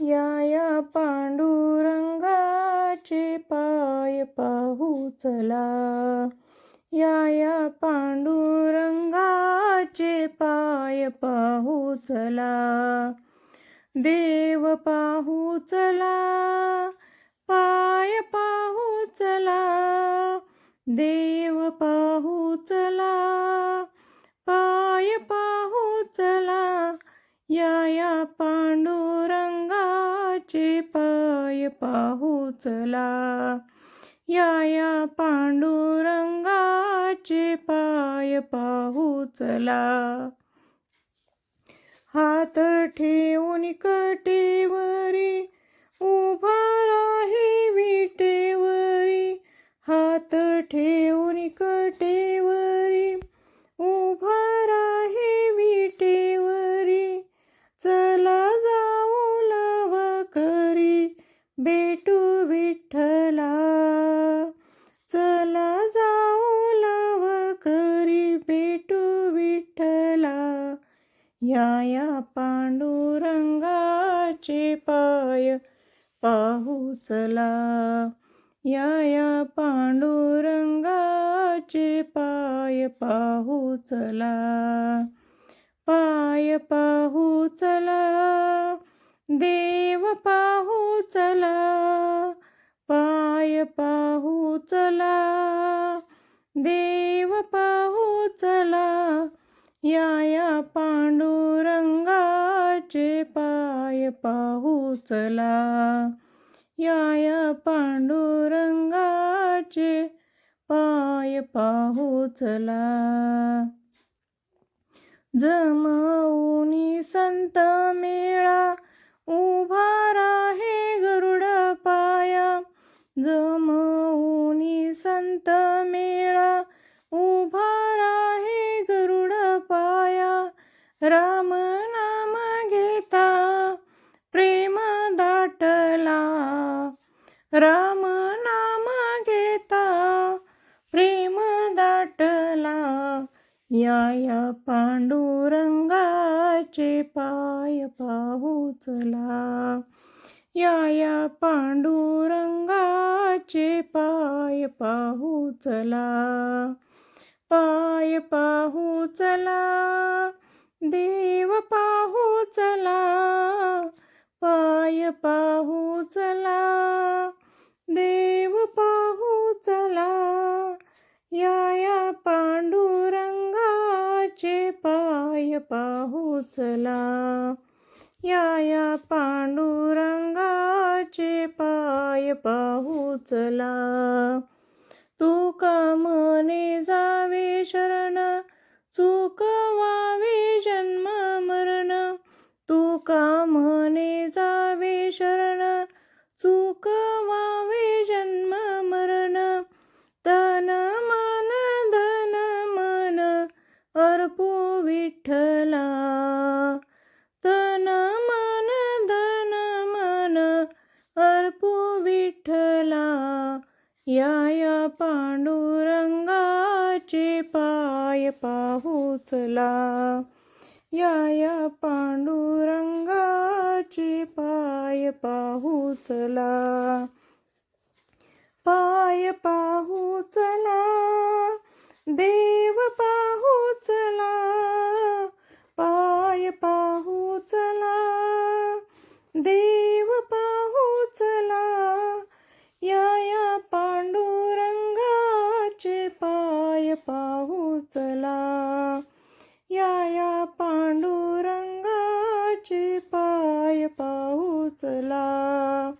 या या पांडुरंगाचे पाय पाहू चला. या या पांडुरंगाचे पाय पाहू चला. देव पाहू चला पाय पाहू चला. देव पाहू चला उचला या या पांडुरंगाचे पाय पाहुचला हात ठेवून कटेवरी उभा राही विटेवरी. हात ठेव चला जाऊ लव करी भेटू विठ्ठला. या या पांडुरंगाचे पाय पाहू चला. या या पांडुरंगाचे पाय पाहू चला. पाय पाहू चला. देव पाहू चला. पाय पा चला देव पाहू चला या या पांडुरंगाचे पाय पाहू चला. या या पांडुरंगाचे पाय पाहू चला. जमवूनी संत मेळा उभा राहे गरुड पाया. जमा संत मेळा उभा राहे गरुड पाया. राम नाम घेता प्रेम दाटला. राम नाम घेता प्रेम दाटला. या या पांडुरंगाचे पाय पाहू चला या या पांडुरंगाचे पाय पाहू चला. पाय पाहू चला. देव पाहू चला. पाय पाहू चला. देव पाहू चला. या या पांडुरंगाचे पाय पाहू चला. या या पांडुरंगाचे पाय पाहू चला. तू का मने जावे शरण चुकवावे या या पांडुरंगाचे पाय पाहू चला या या पांडुरंगाचे पाय पाहू चला पाय पाहू चला देव पाहू चला पाय पाहू चला देव उचला. या या पांडुरंगाचे पाय पाऊचला.